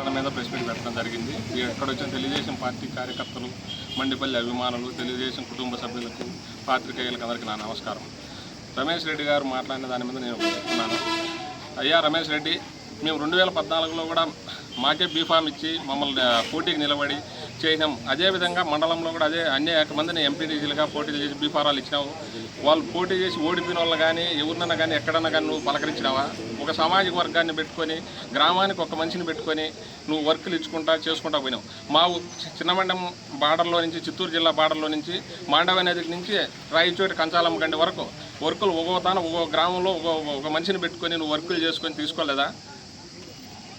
దాని మీద press meet పెట్టడం జరిగింది. ఎక్కడొచ్చిన తెలుగుదేశం పార్టీ కార్యకర్తలు మండిపల్లి అభిమానులు తెలుగుదేశం కుటుంబ సభ్యులకు పాత్రికేయులకు అందరికీ నా నమస్కారం. రమేష్ రెడ్డి గారు మాట్లాడిన దాని మీద నేను చెప్తున్నాను అయ్యా రమేష్ రెడ్డి మేము రెండు వేల పద్నాలుగులో కూడా మాకే బీఫామ్ ఇచ్చి మమ్మల్ని పోటీకి నిలబడి చేసినాం. అదేవిధంగా మండలంలో కూడా అదే అనేక మందిని ఎంపీటీసీలుగా పోటీలు చేసి బీఫారాలు ఇచ్చినావు. వాళ్ళు పోటీ చేసి ఓడిపోయిన వాళ్ళు కానీ ఎవరినన్నా కానీ ఎక్కడన్నా కానీ నువ్వు పలకరించినావా? ఒక సామాజిక వర్గాన్ని పెట్టుకొని గ్రామానికి ఒక మనిషిని పెట్టుకొని నువ్వు వర్కులు ఇచ్చుకుంటా చేసుకుంటా పోయినావు. మా చిన్నమండం బార్డర్లో నుంచి చిత్తూరు జిల్లా బార్డర్లో నుంచి మాండవ నది నుంచి రాయిచోటి కంచాలమ్మ గండి వరకు వర్కులు ఒక్కో తాను ఒక్కో గ్రామంలో ఒక ఒక మనిషిని పెట్టుకొని నువ్వు వర్కులు చేసుకొని తీసుకోలేదా?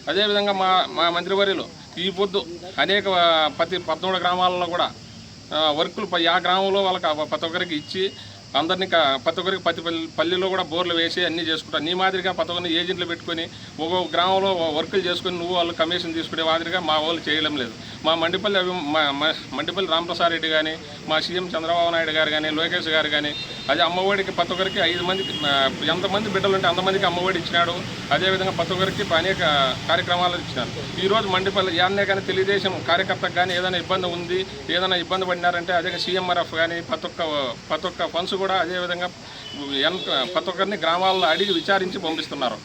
అదేవిధంగా మా మా మంత్రివర్యులు ఈ పొద్దు అనేక పది ప్రతి పద్మూడు గ్రామాలలో కూడా వర్కులు ఆ గ్రామంలో వాళ్ళకి ప్రతి ఒక్కరికి ఇచ్చి అందరినీ ప్రతి ఒక్కరికి ప్రతి పల్లెలో కూడా బోర్లు వేసి అన్నీ చేసుకుంటారు నీ మాదిరిగా ప్రతి ఒక్కరిని ఏజెంట్లు పెట్టుకొని ఒక్కొక్క గ్రామంలో వర్కులు చేసుకొని నువ్వు వాళ్ళు కమిషన్ తీసుకునే మాదిరిగా మా వాళ్ళు చేయడం లేదు. మా మండిపల్లి అవి మా మా- మండిపల్లి రామప్రసాద్ రెడ్డి కానీ మా సీఎం చంద్రబాబు నాయుడు గారు కానీ లోకేష్ గారు కానీ అదే అమ్మఒడికి ప్రతి ఒక్కరికి ఐదు మంది ఎంతమంది బిడ్డలు ఉంటే అంతమందికి అమ్మఒడి ఇచ్చినాడు. అదేవిధంగా ప్రతి ఒక్కరికి అనేక కార్యక్రమాలు ఇచ్చినారు. ఈరోజు మండిపల్లి యాన్నే కానీ తెలుగుదేశం కార్యకర్తకు కానీ ఏదైనా ఇబ్బంది ఉంది ఏదైనా ఇబ్బంది పడినారంటే అదే సీఎంఆర్ఎఫ్ కానీ ప్రతి ఒక్క ప్రతి ఒక్క ఫండ్స్ కూడా అదేవిధంగా ఎన్ ప్రతి ఒక్కరిని గ్రామాల్లో అడిగి విచారించి పంపిస్తున్నారు.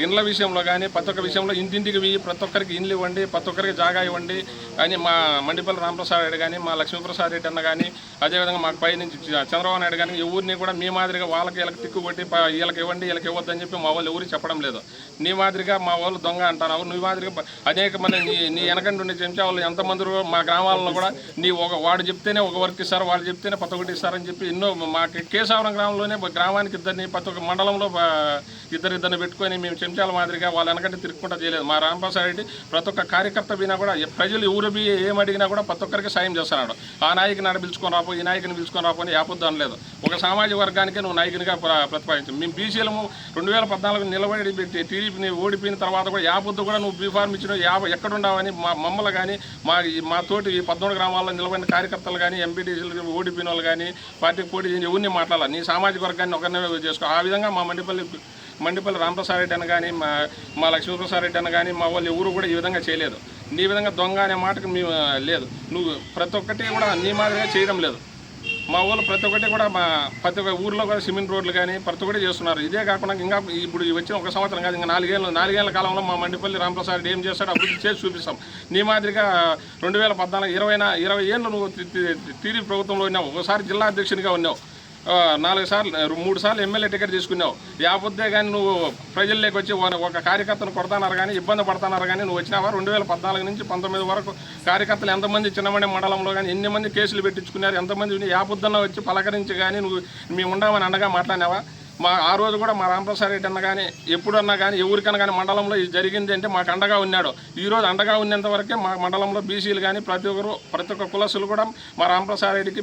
ఇండ్ల విషయంలో కానీ ప్రతి ఒక్క విషయంలో ఇంటింటికి పోయి ప్రతి ఒక్కరికి ఇండ్లు ఇవ్వండి ప్రతి ఒక్కరికి జాగా ఇవ్వండి. అని మా మండిపల్లి రామప్రసాద్ రెడ్డి కానీ మా లక్ష్మీప్రసాద్ రెడ్డి అన్న కానీ అదేవిధంగా మాకు పై నుంచి చంద్రబాబు నాయుడు కానీ ఎవరిని కూడా మీ మాదిరిగా వాళ్ళకి వీళ్ళకి తిక్కు కొట్టి వీళ్ళకి ఇవ్వండి వీళ్ళకి ఇవ్వద్దని చెప్పి మా వాళ్ళు ఎవరు చెప్పడం లేదు. నీ మాదిరిగా మా వాళ్ళు దొంగ అంటున్నావు నీ మాదిరిగా అనేక మంది నీ నీ వెనకండి ఉండే చెంచా వాళ్ళు ఎంతమంది మా గ్రామాలలో కూడా నీ ఒక వాడు చెప్తేనే ఒక వర్క్ ఇస్తారు వాడు చెప్తేనే ప్రతి ఒక్కటి ఇస్తారని చెప్పి ఎన్నో మా కేశవరం గ్రామంలోనే గ్రామానికి ఇద్దరిని ప్రతి ఒక్క మండలంలో ఇద్దరిద్దరిని పెట్టుకొని మేము చెంచాల మాదిరిగా వాళ్ళ వెనకంటే తిరుక్కుంటా చేయలేదు. మా రాంప్రసాద్ రెడ్డి ప్రతి ఒక్క కార్యకర్త పోయినా కూడా ప్రజలు ఊరు బి ఏం అడిగినా కూడా ప్రతి ఒక్కరికి సాయం చేస్తున్నాడు. ఆ నాయకుని ఆడ పిలుచుకొని రాపో ఈ నాయకుని పిలుచుకొని రాపో అని యాపొద్దు అనలేదు ఒక సామాజిక వర్గానికి నువ్వు నాయకునిగా ప్ర- ప్రతిపాదించు. మేము బీసీలము రెండు వేల పద్నాలుగు నిలబడి పెట్టి టీడీపీని ఓడిపోయిన తర్వాత కూడా యాపొద్దు కూడా నువ్వు బీఫార్మ్ ఇచ్చిన యాభై ఎక్కడుండావని మా మమ్మల్ని కానీ మా ఈ- మా తోటి ఈ పద్నాలుగు గ్రామాల్లో నిలబడిన కార్యకర్తలు కానీ ఎంపీటీసీలు ఓడిపోయిన వాళ్ళు కానీ పార్టీకి పోటీ చేసి ఎవరిని మాట్లాడాలి. నీ సామాజిక వర్గాన్ని ఒకరిని చేసుకో. ఆ విధంగా మా మండిపల్లి మండిపల్లి రామప్రసాద్ రెడ్డి అని కానీ మా మా లక్ష్మీప్రసాద్ రెడ్డి అని కానీ మా వాళ్ళు ఎవరు కూడా ఈ విధంగా చేయలేదు. నీ విధంగా దొంగ అనే మాటకు మేము లేదు. నువ్వు ప్రతి ఒక్కటి కూడా నీ మాదిరిగా చేయడం లేదు. మా ఊళ్ళో ప్రతి ఒక్కటి కూడా మా ప్రతి ఒక్క ఊర్లో కూడా సిమెంట్ రోడ్లు కానీ ప్రతి ఒక్కటి చేస్తున్నారు. ఇదే కాకుండా ఇంకా ఇప్పుడు వచ్చిన ఒక సంవత్సరం కాదు ఇంకా నాలుగేళ్ళు నాలుగేళ్ళ కాలంలో మా మండిపల్లి రామప్రసాద్ రెడ్డి ఏం చేస్తాడో అభివృద్ధి చేసి చూపిస్తాం. నీ మాదిరిగా రెండు వేల పద్నాలుగు ఇరవై ఇరవై ఏళ్ళు నువ్వు టీడీపీ ప్రభుత్వంలో ఉన్నావు ఒకసారి జిల్లా అధ్యక్షునిగా ఉన్నావు. నాలుగు సార్లు మూడు సార్లు ఎమ్మెల్యే టికెట్ తీసుకున్నావు. యాపొద్దే కానీ నువ్వు ప్రజల్లోకి వచ్చి ఒక- ఒక కార్యకర్తను కొడతాన్నారు కానీ ఇబ్బంది పడతానారు కానీ నువ్వు వచ్చినావా? రెండు వేల పద్నాలుగు నుంచి పంతొమ్మిది వరకు కార్యకర్తలు ఎంతమంది చిన్నమణి మండలంలో కానీ ఎన్ని మంది కేసులు పెట్టించుకున్నారు? ఎంతమంది యాపొద్దున్న వచ్చి పలకరించి కానీ నువ్వు మేము ఉండమని అండగా మాట్లాడినావా? మా ఆ రోజు కూడా మా రామప్రసాద్ రెడ్డి అన్న కానీ ఎప్పుడన్నా కానీ ఎవరికన్నా కానీ మండలంలో ఇది జరిగింది అంటే మాకు అండగా ఉన్నాడు. ఈరోజు అండగా ఉన్నంత వరకే మా మండలంలో బీసీలు కానీ ప్రతి ఒక్కరు ప్రతి ఒక్క కులసులు కూడా మా రామప్రసాద్ రెడ్డికి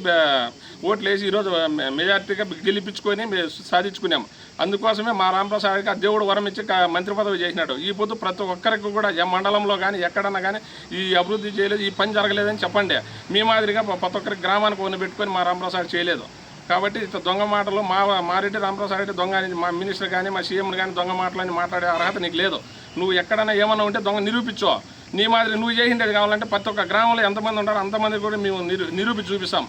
ఓట్లు వేసి ఈరోజు మెజార్టీగా గెలిపించుకొని మేము సాధించుకున్నాం. అందుకోసమే మా రామప్రసాద్ రెడ్డికి ఆ దేవుడు వరం ఇచ్చి మంత్రి పదవి చేసినాడు. ఈ పొద్దు ప్రతి ఒక్కరికి కూడా ఏ మండలంలో కానీ ఎక్కడన్నా కానీ ఈ అభివృద్ధి చేయలేదు ఈ పని జరగలేదని చెప్పండి. మీ మాదిరిగా ప్రతి ఒక్కరికి గ్రామానికి కొన్ని పెట్టుకొని మా రామప్రసాద్ చేయలేదు. కాబట్టి దొంగ మాటలు మా మారెడ్డి రామప్రసాద్ రెడ్డి దొంగ అని మా మినిస్టర్ కానీ మా సీఎం కానీ దొంగ మాటలు అని మాట్లాడే అర్హత నీకు లేదు. నువ్వు ఎక్కడైనా ఏమన్నా ఉంటే దొంగ నిరూపించో. నీ మాదిరి నువ్వు చేసిండేది కావాలంటే ప్రతి ఒక్క గ్రామంలో ఎంతమంది ఉంటారో అంతమంది కూడా మేము నిరూ నిరూపి చూపిస్తాం.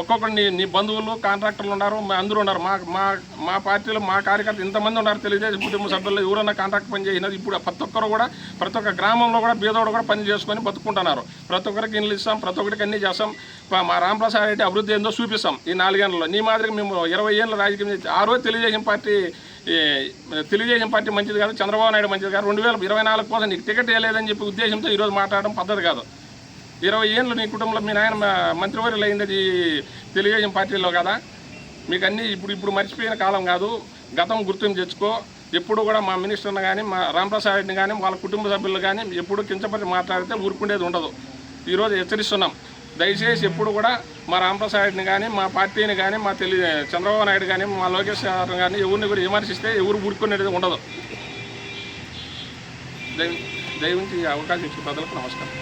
ఒక్కొక్కరు నీ నీ బంధువులు కాంట్రాక్టర్లు ఉన్నారు మా అందరూ ఉన్నారు. మా మా మా పార్టీలో మా కార్యకర్తలు ఇంతమంది ఉన్నారు. తెలియజేసి కుటుంబ సభ్యులు ఎవరన్నా కాంట్రాక్ట్ పని చేసినది ఇప్పుడు ప్రతి ఒక్కరు కూడా ప్రతి ఒక్క గ్రామంలో కూడా బీదోడు కూడా పని చేసుకొని బతుకుంటున్నారు. ప్రతి ఒక్కరికి ఇల్లు ఇస్తాం ప్రతి ఒక్కరికి అన్ని చేస్తాం. మా రామప్రసాద్ రెడ్డి అభివృద్ధి ఏందో చూపిస్తాం ఈ నాలుగేళ్ళలో నీ మాదిరిగా మేము ఇరవై ఏళ్ళ రాజకీయం చేసి ఆ రోజు తెలుగుదేశం పార్టీ తెలుగుదేశం పార్టీ మంచిది కాదు చంద్రబాబు నాయుడు మంచిది కాదు. రెండు వేల ఇరవై నాలుగు కోసం నీకు టికెట్ వేయలేదని చెప్పి ఉద్దేశంతో ఈరోజు మాట్లాడడం పద్ధతి కాదు. ఇరవై ఏళ్ళు నీ కుటుంబంలో మీ నాయన మంత్రివర్యులు అయింది అది తెలుగుదేశం పార్టీలో కదా. మీకు అన్నీ ఇప్పుడు ఇప్పుడు మర్చిపోయిన కాలం కాదు. గతం గుర్తింపు తెచ్చుకో. ఎప్పుడు కూడా మా మినిస్టర్ని కానీ మా రామప్రసాద్ రెడ్డిని కానీ వాళ్ళ కుటుంబ సభ్యులు కానీ ఎప్పుడు కించపరి మాట్లాడితే ఊరుకుండేది ఉండదు. ఈరోజు హెచ్చరిస్తున్నాం. దయచేసి ఎప్పుడు కూడా మా రామప్రసాద్ రెడ్డిని కానీ మా పార్టీని కానీ మా తెలి చంద్రబాబు నాయుడు కానీ మా లోకేష్ గారు కానీ ఎవరిని కూడా విమర్శిస్తే ఎవరు ఊరుకునేది ఉండదు. దయ దయవుంచి అవకాశం ఇచ్చిన ప్రజలకు నమస్కారం.